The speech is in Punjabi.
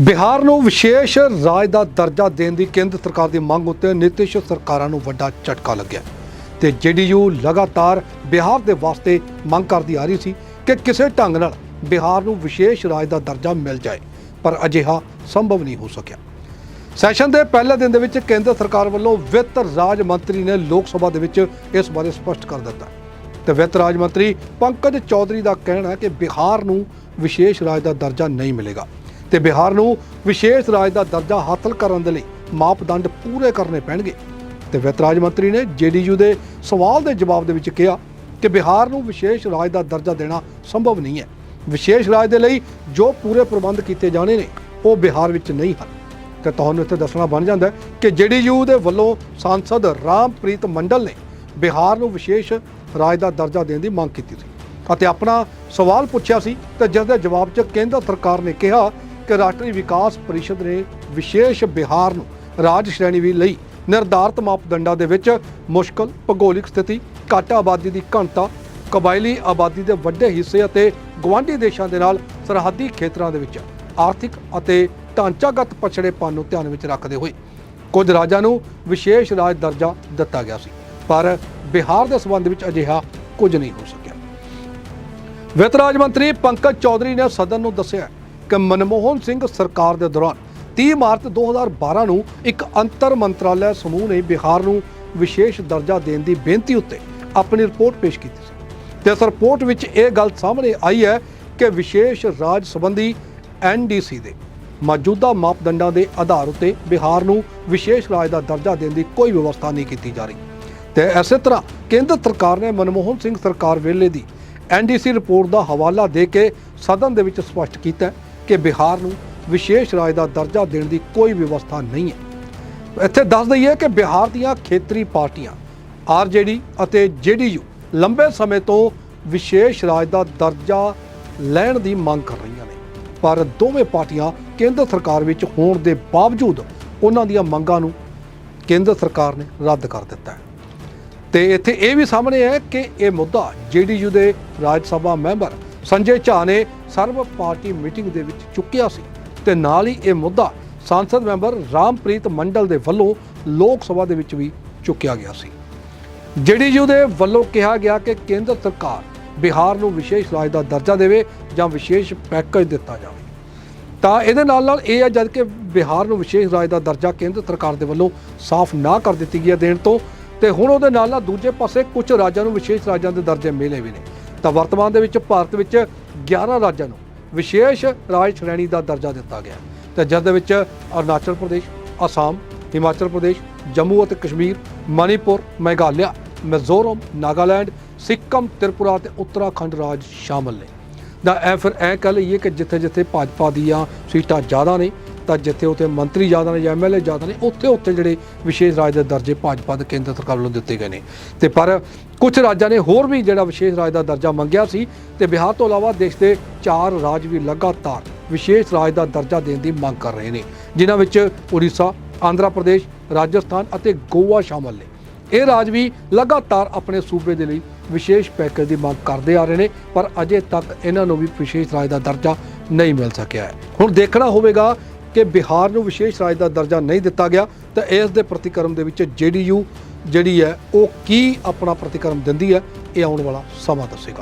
ਬਿਹਾਰ ਨੂੰ ਵਿਸ਼ੇਸ਼ ਰਾਜ ਦਾ ਦਰਜਾ ਦੇਣ ਦੀ ਕੇਂਦਰ ਸਰਕਾਰ ਦੀ ਮੰਗ ਉੱਤੇ ਨਿਤਿਸ਼ ਸਰਕਾਰਾਂ ਨੂੰ ਵੱਡਾ ਝਟਕਾ ਲੱਗਿਆ। ਤੇ ਜੇਡੀਯੂ ਲਗਾਤਾਰ ਬਿਹਾਰ ਦੇ ਵਾਸਤੇ ਮੰਗ ਕਰਦੀ ਆ ਰਹੀ ਸੀ ਕਿ ਕਿਸੇ ਢੰਗ ਨਾਲ ਬਿਹਾਰ ਨੂੰ ਵਿਸ਼ੇਸ਼ ਰਾਜ ਦਾ ਦਰਜਾ ਮਿਲ ਜਾਏ, ਪਰ ਅਜਿਹਾ ਸੰਭਵ ਨਹੀਂ ਹੋ ਸਕਿਆ। ਸੈਸ਼ਨ ਦੇ ਪਹਿਲੇ ਦਿਨ ਦੇ ਵਿੱਚ ਕੇਂਦਰ ਸਰਕਾਰ ਵੱਲੋਂ ਵਿੱਤ ਰਾਜ ਮੰਤਰੀ ਨੇ ਲੋਕ ਸਭਾ ਦੇ ਵਿੱਚ ਇਸ ਬਾਰੇ ਸਪਸ਼ਟ ਕਰ ਦਿੱਤਾ। ਤੇ ਵਿੱਤ ਰਾਜ ਮੰਤਰੀ ਪੰਕਜ ਚੌਧਰੀ ਦਾ ਕਹਿਣਾ ਹੈ ਕਿ ਬਿਹਾਰ ਨੂੰ ਵਿਸ਼ੇਸ਼ ਰਾਜ ਦਾ ਦਰਜਾ ਨਹੀਂ ਮਿਲੇਗਾ। ਤੇ ਬਿਹਾਰ ਨੂੰ ਵਿਸ਼ੇਸ਼ ਰਾਜ ਦਾ ਦਰਜਾ ਹਾਸਲ ਕਰਨ ਦੇ ਲਈ ਮਾਪਦੰਡ ਪੂਰੇ ਕਰਨੇ ਪੈਣਗੇ। ਤੇ ਵਿੱਤ ਰਾਜ ਮੰਤਰੀ ਨੇ ਜੇਡੀਯੂ ਦੇ ਸਵਾਲ ਦੇ ਜਵਾਬ ਦੇ ਵਿੱਚ ਕਿਹਾ ਕਿ ਬਿਹਾਰ ਨੂੰ ਵਿਸ਼ੇਸ਼ ਰਾਜ ਦਾ ਦਰਜਾ ਦੇਣਾ ਸੰਭਵ ਨਹੀਂ ਹੈ। ਵਿਸ਼ੇਸ਼ ਰਾਜ ਦੇ ਲਈ ਜੋ ਪੂਰੇ ਪ੍ਰਬੰਧ ਕੀਤੇ ਜਾਣੇ ਨੇ, ਉਹ ਬਿਹਾਰ ਵਿੱਚ ਨਹੀਂ ਹਨ। ਤੇ ਤੁਹਾਨੂੰ ਇੱਥੇ ਦੱਸਣਾ ਬਣ ਜਾਂਦਾ ਹੈ ਕਿ ਜੇਡੀਯੂ ਦੇ ਵੱਲੋਂ ਸਾਂਸਦ ਰਾਮਪ੍ਰੀਤ ਮੰਡਲ ਨੇ ਬਿਹਾਰ ਨੂੰ ਵਿਸ਼ੇਸ਼ ਰਾਜ ਦਾ ਦਰਜਾ ਦੇਣ ਦੀ ਮੰਗ ਕੀਤੀ ਸੀ। ਅਤੇ ਆਪਣਾ ਸਵਾਲ ਪੁੱਛਿਆ ਸੀ ਤੇ ਜਿਸ ਦੇ ਜਵਾਬ 'ਚ ਕੇਂਦਰ ਸਰਕਾਰ ਨੇ ਕਿਹਾ ਕਿ ਰਾਸ਼ਟਰੀ ਵਿਕਾਸ ਪਰਿਸ਼ਦ ਨੇ ਵਿਸ਼ੇਸ਼ ਬਿਹਾਰ ਨੂੰ ਰਾਜ ਸ਼੍ਰੇਣੀ ਵੀ ਲਈ ਨਿਰਧਾਰਤ ਮਾਪਦੰਡਾਂ ਦੇ ਵਿੱਚ ਮੁਸ਼ਕਲ ਭੂਗੋਲਿਕ ਸਥਿਤੀ, ਘੱਟ ਆਬਾਦੀ ਦੀ ਘਣਤਾ, ਕਬਾਇਲੀ ਆਬਾਦੀ ਦੇ ਵੱਡੇ ਹਿੱਸੇ ਅਤੇ ਗਵਾਂਢੀ ਦੇਸ਼ਾਂ ਦੇ ਨਾਲ ਸਰਹੱਦੀ ਖੇਤਰਾਂ ਦੇ ਵਿੱਚ ਆਰਥਿਕ ਅਤੇ ਢਾਂਚਾਗਤ ਪਛੜੇਪਨ ਨੂੰ ਧਿਆਨ ਵਿੱਚ ਰੱਖਦੇ ਹੋਏ ਕੁਝ ਰਾਜਾਂ ਨੂੰ ਵਿਸ਼ੇਸ਼ ਰਾਜ ਦਰਜਾ ਦਿੱਤਾ ਗਿਆ ਸੀ, ਪਰ ਬਿਹਾਰ ਦੇ ਸਬੰਧ ਵਿੱਚ ਅਜਿਹਾ ਕੁਝ ਨਹੀਂ ਹੋ ਸਕਿਆ। ਵਿੱਤ ਰਾਜ ਮੰਤਰੀ ਪੰਕਜ ਚੌਧਰੀ ਨੇ ਸਦਨ ਨੂੰ ਦੱਸਿਆ ਕਿ ਮਨਮੋਹਨ ਸਿੰਘ ਸਰਕਾਰ ਦੇ ਦੌਰਾਨ 30 ਮਾਰਚ 2012 ਨੂੰ ਇੱਕ ਅੰਤਰ ਮੰਤਰਾਲਾ ਸਮੂਹ ਨੇ ਬਿਹਾਰ ਨੂੰ ਵਿਸ਼ੇਸ਼ ਦਰਜਾ ਦੇਣ ਦੀ ਬੇਨਤੀ ਉੱਤੇ ਆਪਣੀ ਰਿਪੋਰਟ ਪੇਸ਼ ਕੀਤੀ ਸੀ। ਤੇ ਇਸ ਰਿਪੋਰਟ ਵਿੱਚ ਇਹ ਗੱਲ ਸਾਹਮਣੇ ਆਈ ਹੈ ਕਿ ਵਿਸ਼ੇਸ਼ ਰਾਜ ਸੰਬੰਧੀ ਐਨਡੀਸੀ ਦੇ ਮੌਜੂਦਾ ਮਾਪਦੰਡਾਂ ਦੇ ਆਧਾਰ ਉੱਤੇ ਬਿਹਾਰ ਨੂੰ ਵਿਸ਼ੇਸ਼ ਰਾਜ ਦਾ ਦਰਜਾ ਦੇਣ ਦੀ ਕੋਈ ਵਿਵਸਥਾ ਨਹੀਂ ਕੀਤੀ ਜਾ ਰਹੀ। ਤੇ ਇਸੇ ਤਰ੍ਹਾਂ ਕੇਂਦਰ ਸਰਕਾਰ ਨੇ ਮਨਮੋਹਨ ਸਿੰਘ ਸਰਕਾਰ ਵੇਲੇ ਦੀ ਐਨਡੀਸੀ ਰਿਪੋਰਟ ਦਾ ਹਵਾਲਾ ਦੇ ਕੇ ਸਦਨ ਦੇ ਵਿੱਚ ਸਪਸ਼ਟ ਕੀਤਾ ਕਿ ਬਿਹਾਰ ਨੂੰ ਵਿਸ਼ੇਸ਼ ਰਾਜ ਦਾ ਦਰਜਾ ਦੇਣ ਦੀ ਕੋਈ ਵਿਵਸਥਾ ਨਹੀਂ ਹੈ। ਇੱਥੇ ਦੱਸ ਦਈਏ ਕਿ ਬਿਹਾਰ ਦੀਆਂ ਖੇਤਰੀ ਪਾਰਟੀਆਂ ਆਰਜੇਡੀ ਅਤੇ ਜੇਡੀਯੂ ਲੰਬੇ ਸਮੇਂ ਤੋਂ ਵਿਸ਼ੇਸ਼ ਰਾਜ ਦਾ ਦਰਜਾ ਲੈਣ ਦੀ ਮੰਗ ਕਰ ਰਹੀਆਂ ਨੇ। ਪਰ ਦੋਵੇਂ ਪਾਰਟੀਆਂ ਕੇਂਦਰ ਸਰਕਾਰ ਵਿੱਚ ਹੋਣ ਦੇ ਬਾਵਜੂਦ ਉਹਨਾਂ ਦੀਆਂ ਮੰਗਾਂ ਨੂੰ ਕੇਂਦਰ ਸਰਕਾਰ ਨੇ ਰੱਦ ਕਰ ਦਿੱਤਾ ਹੈ। ਤੇ ਇੱਥੇ ਇਹ ਵੀ ਸਾਹਮਣੇ ਹੈ ਕਿ ਇਹ ਮੁੱਦਾ ਜੇਡੀਯੂ ਦੇ ਰਾਜ ਸਭਾ ਮੈਂਬਰ ਸੰਜੇ ਝਾ ਨੇ ਸਰਵ ਪਾਰਟੀ ਮੀਟਿੰਗ ਦੇ ਵਿੱਚ ਚੁੱਕਿਆ ਸੀ ਤੇ ਨਾਲ ਹੀ ਇਹ ਮੁੱਦਾ ਸੰਸਦ ਮੈਂਬਰ ਰਾਮਪ੍ਰੀਤ ਮੰਡਲ ਦੇ ਵੱਲੋਂ ਲੋਕ ਸਭਾ ਦੇ ਵਿੱਚ ਵੀ ਚੁੱਕਿਆ ਗਿਆ ਸੀ। ਜੇਡੀਯੂ ਦੇ ਵੱਲੋਂ ਕਿਹਾ ਗਿਆ ਕਿ ਕੇਂਦਰ ਸਰਕਾਰ ਬਿਹਾਰ ਨੂੰ ਵਿਸ਼ੇਸ਼ ਰਾਜ ਦਾ ਦਰਜਾ ਦੇਵੇ ਜਾਂ ਵਿਸ਼ੇਸ਼ ਪੈਕੇਜ ਦਿੱਤਾ ਜਾਵੇ। ਤਾਂ ਇਹਦੇ ਨਾਲ ਨਾਲ ਇਹ ਹੈ ਜਦ ਕਿ ਬਿਹਾਰ ਨੂੰ ਵਿਸ਼ੇਸ਼ ਰਾਜ ਦਾ ਦਰਜਾ ਕੇਂਦਰ ਸਰਕਾਰ ਦੇ ਵੱਲੋਂ ਸਾਫ਼ ਨਾ ਕਰ ਦਿੱਤੀ ਗਈ ਹੈ ਦੇਣ ਤੋਂ, ਤੇ ਹੁਣ ਉਹਦੇ ਨਾਲ ਨਾਲ ਦੂਜੇ ਪਾਸੇ ਕੁਝ ਰਾਜਾਂ ਨੂੰ ਵਿਸ਼ੇਸ਼ ਰਾਜਾਂ ਦੇ ਦਰਜੇ ਮਿਲੇ ਵੀ ਨੇ। ਤਾਂ ਵਰਤਮਾਨ ਦੇ ਵਿੱਚ ਭਾਰਤ ਵਿੱਚ 11 ਰਾਜਾਂ ਨੂੰ ਵਿਸ਼ੇਸ਼ ਰਾਜ ਸ਼੍ਰੇਣੀ ਦਾ ਦਰਜਾ ਦਿੱਤਾ ਗਿਆ ਹੈ। ਤੇ ਜਿਸ ਦੇ ਵਿੱਚ ਅਰੁਣਾਚਲ ਪ੍ਰਦੇਸ਼, ਅਸਾਮ, ਹਿਮਾਚਲ ਪ੍ਰਦੇਸ਼, ਜੰਮੂ ਅਤੇ ਕਸ਼ਮੀਰ, ਮਣੀਪੁਰ, ਮੇਘਾਲਿਆ, ਮਿਜ਼ੋਰਮ, ਨਾਗਾਲੈਂਡ, ਸਿੱਕਮ, ਤ੍ਰਿਪੁਰਾ ਤੇ ਉੱਤਰਾਖੰਡ ਰਾਜ ਸ਼ਾਮਲ ਨੇ ਦਾ ਇਹ ਫਿਰ ਇਹ ਕਹਿ ਲਈਏ ਕਿ ਜਿੱਥੇ ਜਿੱਥੇ ਭਾਜਪਾ ਦੀਆਂ ਸੀਟਾਂ ਜ਼ਿਆਦਾ ਨੇ ਤਾਂ ਜਿੱਥੇ ਉੱਥੇ ਮੰਤਰੀ ਜ਼ਿਆਦਾ ਨੇ ਜਾਂ ਐਮਐਲਏ ਜ਼ਿਆਦਾ ਨੇ ਉੱਥੇ ਉੱਥੇ ਜਿਹੜੇ ਵਿਸ਼ੇਸ਼ ਰਾਜ ਦੇ ਦਰਜੇ ਭਾਜਪਾ ਦੇ ਕੇਂਦਰ ਸਰਕਾਰ ਵੱਲੋਂ ਦਿੱਤੇ ਗਏ ਨੇ। ਤੇ ਪਰ ਕੁਝ ਰਾਜਾਂ ਨੇ ਹੋਰ ਵੀ ਜਿਹੜਾ ਵਿਸ਼ੇਸ਼ ਰਾਜ ਦਾ ਦਰਜਾ ਮੰਗਿਆ ਸੀ ਤੇ ਬਿਹਾਰ ਤੋਂ ਇਲਾਵਾ ਦੇਸ਼ ਦੇ ਚਾਰ ਰਾਜ ਵੀ ਲਗਾਤਾਰ ਵਿਸ਼ੇਸ਼ ਰਾਜ ਦਾ ਦਰਜਾ ਦੇਣ ਦੀ ਮੰਗ ਕਰ ਰਹੇ ਨੇ। ਜਿਨ੍ਹਾਂ ਵਿੱਚ ਉੜੀਸਾ, ਆਂਧਰਾ ਪ੍ਰਦੇਸ਼, ਰਾਜਸਥਾਨ ਅਤੇ ਗੋਆ ਸ਼ਾਮਲ ਨੇ। ਇਹ ਰਾਜ ਵੀ ਲਗਾਤਾਰ ਆਪਣੇ ਸੂਬੇ ਦੇ ਲਈ ਵਿਸ਼ੇਸ਼ ਪੈਕੇਜ ਦੀ ਮੰਗ ਕਰਦੇ ਆ ਰਹੇ ਨੇ, ਪਰ ਅਜੇ ਤੱਕ ਇਹਨਾਂ ਨੂੰ ਵੀ ਵਿਸ਼ੇਸ਼ ਰਾਜ ਦਾ ਦਰਜਾ ਨਹੀਂ ਮਿਲ ਸਕਿਆ ਹੈ। ਹੁਣ ਦੇਖਣਾ ਹੋਵੇਗਾ ਕਿ ਬਿਹਾਰ ਨੂੰ ਵਿਸ਼ੇਸ਼ ਰਾਜ ਦਾ ਦਰਜਾ ਨਹੀਂ ਦਿੱਤਾ ਗਿਆ, ਤਾਂ ਇਸ ਦੇ ਪ੍ਰਤੀਕਰਮ ਦੇ ਵਿੱਚ ਜੇਡੀਯੂ ਜਿਹੜੀ ਹੈ, ਉਹ ਕੀ ਆਪਣਾ ਪ੍ਰਤੀਕਰਮ ਦਿੰਦੀ ਹੈ, ਇਹ ਆਉਣ ਵਾਲਾ ਸਮਾਂ ਦੱਸੇਗਾ।